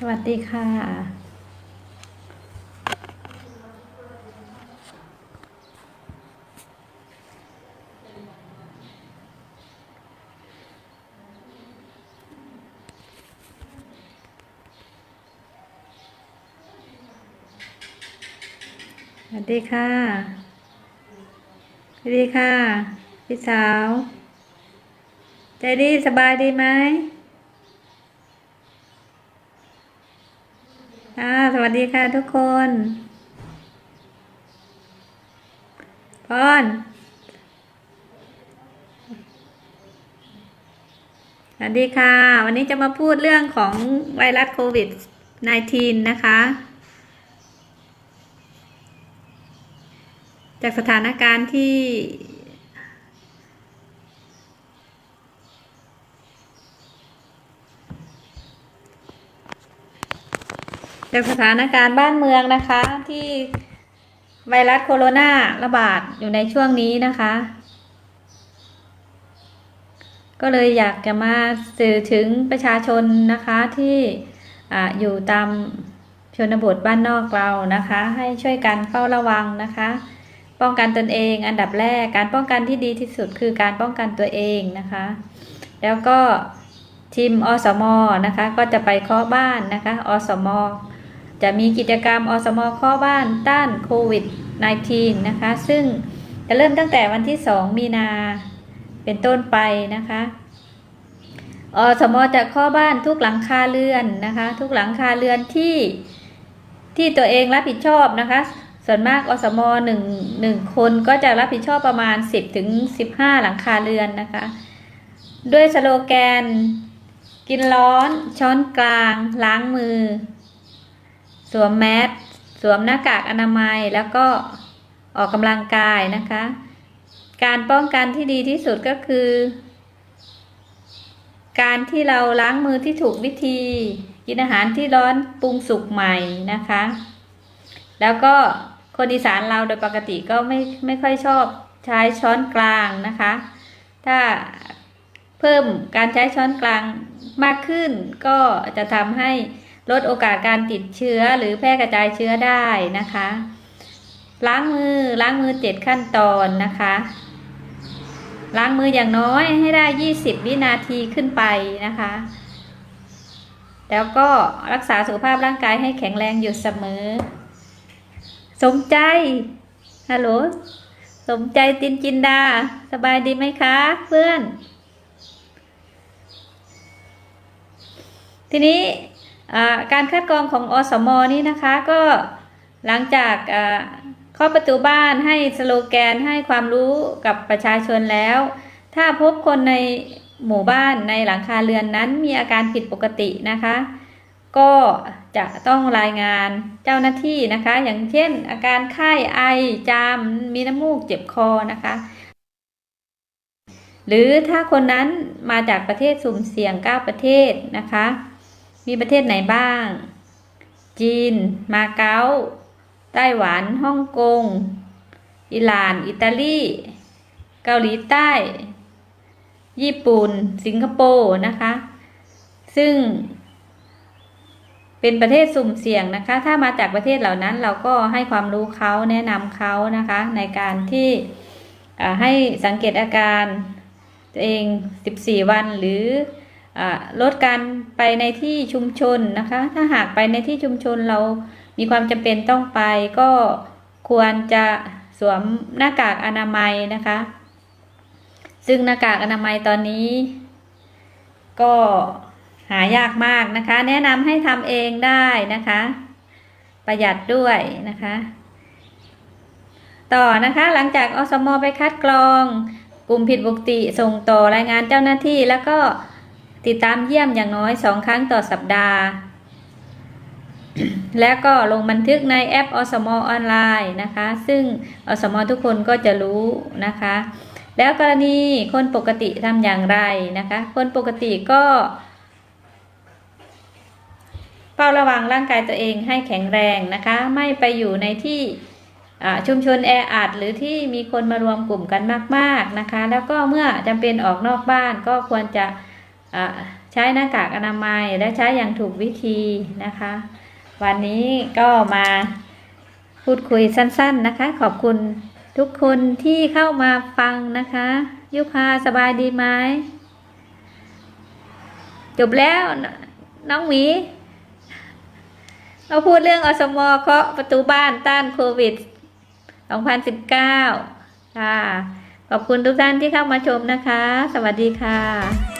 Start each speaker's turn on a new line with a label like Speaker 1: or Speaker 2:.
Speaker 1: สวัสดีค่ะ สวัสดีค่ะ สวัสดีค่ะ พี่สาว ใจดีสบายดีไหม ค่ะส วัสดีค่ะทุกคนพรสวัสดีค่ะ วันนี้จะมาพูดเรื่องของไวรัสโควิด -19 นะคะ จากสถานการณ์ที่ จากสถานการณ์บ้านเมืองนะคะที่ไวรัสโคโรนาระบาดอยู่ในช่วงนี้นะคะ ก็เลยอยากจะมาสื่อถึงประชาชนนะคะที่ออยู่ตามชนบทบ้านนอกเรานะคะ ให้ช่วยกันเฝ้าระวังนะคะ ป้องกันตนเองอันดับแรกการป้องกันที่ดีที่สุดคือการป้องกันตัวเองนะคะ แล้วก็ทีมอสมนะคะ ก็จะไปเคาะบ้านนะคะอสม จะมีกิจกรรมอสมข้อบ้านต้านโควิด -19 นะคะ ซึ่งจะเริ่มตั้งแต่วันที่ 2 มีนาเป็นต้นไปนะคะอสมจะข้อบ้านทุกหลังคาเรือนนะคะ ทุกหลังคาเรือนที่ที่ตัวเองรับผิดชอบนะคะ ส่วนมากอสมหนึ่งหนึ่งคนก็จะรับผิดชอบประมาณ 10ถึง15 หลังคาเรือนนะคะ ด้วยสโลแกน กินร้อนช้อนกลาง ล้างมือ สวมแมสสวมหน้ากากอนามัยแล้วก็ออกกำลังกายนะคะ การป้องกันที่ดีที่สุดก็คือ การที่เราล้างมือที่ถูกวิธี กินอาหารที่ร้อนปรุงสุกใหม่นะคะ แล้วก็คนอีสานเราโดยปกติก็ไม่ไม่ค่อยชอบใช้ช้อนกลางนะคะ ถ้าเพิ่มการใช้ช้อนกลางมากขึ้นก็จะทำให้ ลดโอกาสการติดเชื้อหรือแพร่กระจายเชื้อได้นะคะ ล้างมือล้างมือเจ็ดขั้นตอนนะคะ ล้างมืออย่างน้อยให้ได้ 20 วินาทีขึ้นไปนะคะ แล้วก็รักษาสุขภาพร่างกายให้แข็งแรงอยู่เสมอ สมใจฮัลโหลสมใจตินจินดา สบายดีไหมคะ เพื่อน ทีนี้ การคัดกรองของอสมนี่นะคะก็หลังจากเข้าประตูบ้านให้สโลแกนให้ความรู้กับประชาชนแล้ว ถ้าพบคนในหมู่บ้านในหลังคาเรือนนั้นมีอาการผิดปกตินะคะ ก็จะต้องรายงานเจ้าหน้าที่นะคะ อย่างเช่น อาการไข้ไอจามมีน้ำมูกเจ็บคอนะคะ หรือถ้าคนนั้นมาจากประเทศสุ่มเสี่ยง 9 ประเทศนะคะ มีประเทศไหนบ้าง จีน มาเก๊า ไต้หวัน ฮ่องกง อิหร่าน อิตาลี เกาหลีใต้ ญี่ปุ่น สิงคโปร์นะคะ ซึ่ง เป็นประเทศสุ่มเสี่ยงนะคะ ถ้ามาจากประเทศเหล่านั้นเราก็ให้ความรู้เขาแนะนำเขานะคะ ในการที่ให้สังเกตอาการตัวเอง 14 วันหรือ ลดการไปในที่ชุมชนนะคะ ถ้าหากไปในที่ชุมชนเรามีความจำเป็นต้องไปก็ควรจะสวมหน้ากากอนามัยนะคะ ซึ่งหน้ากากอนามัยตอนนี้ ก็หายากมากนะคะ แนะนำให้ทำเองได้นะคะ ประหยัดด้วยนะคะ ต่อนะคะหลังจากอสมอไปคัดกรอง กลุ่มผิดปกติส่งต่อรายงานเจ้าหน้าที่แล้วก็ ติดตามเยี่ยมอย่างน้อยสองครั้งต่อสัปดาห์ แล้วก็ลงบันทึกในแอปอสมออนไลน์นะคะ ซึ่งอสมอทุกคนก็จะรู้นะคะ แล้วกรณีคนปกติทำอย่างไรนะคะ คนปกติก็เฝ้าระวังร่างกายตัวเองให้แข็งแรงนะคะ ไม่ไปอยู่ในที่ชุมชนแออัดหรือที่มีคนมารวมกลุ่มกันมาก ๆนะคะ แล้วก็เมื่อจำเป็นออกนอกบ้านก็ควรจะ ใช้หน้ากากอนามัยและใช้อย่างถูกวิธีนะคะ วันนี้ก็มาพูดคุยสั้น ๆนะคะ ขอบคุณทุกคนที่เข้ามาฟังนะคะ ยุพาสบายดีไหมจบแล้วน้องหมีเราพูดเรื่องอสมเคาะประตูบ้านต้านโควิด 2019 ค่ะ ขอบคุณทุกท่านที่เข้ามาชมนะคะ สวัสดีค่ะ